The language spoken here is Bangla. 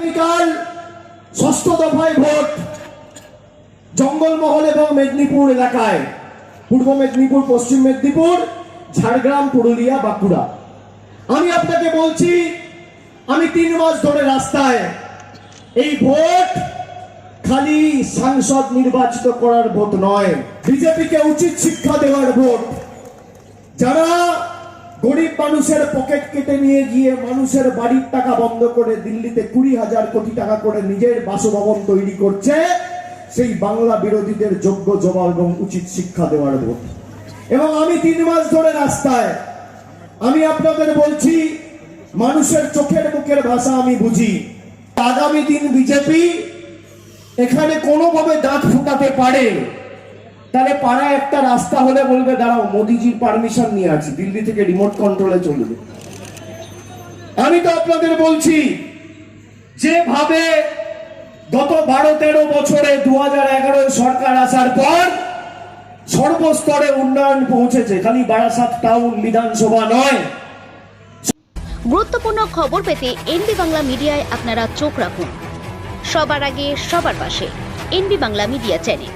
আগামীকাল ষষ্ঠ দফায় ভোট জঙ্গলমহল এবং মেদিনীপুর এলাকায়। পূর্ব মেদিনীপুর, পশ্চিম মেদিনীপুর, ঝাড়গ্রাম, পুরুলিয়া, বাঁকুড়া। আমি আপনাকে বলছি, আমি তিন মাস ধরে রাস্তায় এই ভোট খালি সাংসদ নির্বাচিত করার ভোট নয়। বিজেপিকে উচিত শিক্ষা দেওয়ার ভোট। যারা গরিব মানুষের পকেট কেটে নিয়ে গিয়ে মানুষের বাড়ির টাকা বন্ধ করে দিল্লিতে কুড়ি হাজার কোটি টাকা করে নিজের বাসভবন তৈরি করছে, সেই বাংলা বিরোধীদের যোগ্য জবাব এবং উচিত শিক্ষা দেওয়ার ভোট। এবং আমি তিন মাস ধরে রাস্তায়, আমি আপনাদের বলছি, মানুষের চোখের মুখের ভাষা আমি বুঝি। আগামী দিন বিজেপি এখানে কোনোভাবে দাঁত ফুটাতে পারে। তাহলে পাড়ায় একটা রাস্তা হলে বলবে, দাঁড়াও, মোদিজির পারমিশন নিয়ে আছি, দিল্লি থেকে রিমোট কন্ট্রোলে চলবে আমি তো আপনাদের বলছি, যেভাবে গত বারো তেরো বছরে দু হাজার সরকার আসার পর সর্বস্তরে উন্নয়ন পৌঁছেছে, খালি বারাসাত টাউন বিধানসভা নয়। গুরুত্বপূর্ণ খবর পেতে এনবি বাংলা মিডিয়ায় আপনারা চোখ রাখুন। সবার আগে, সবার পাশে এনবি বাংলা মিডিয়া চ্যানেল।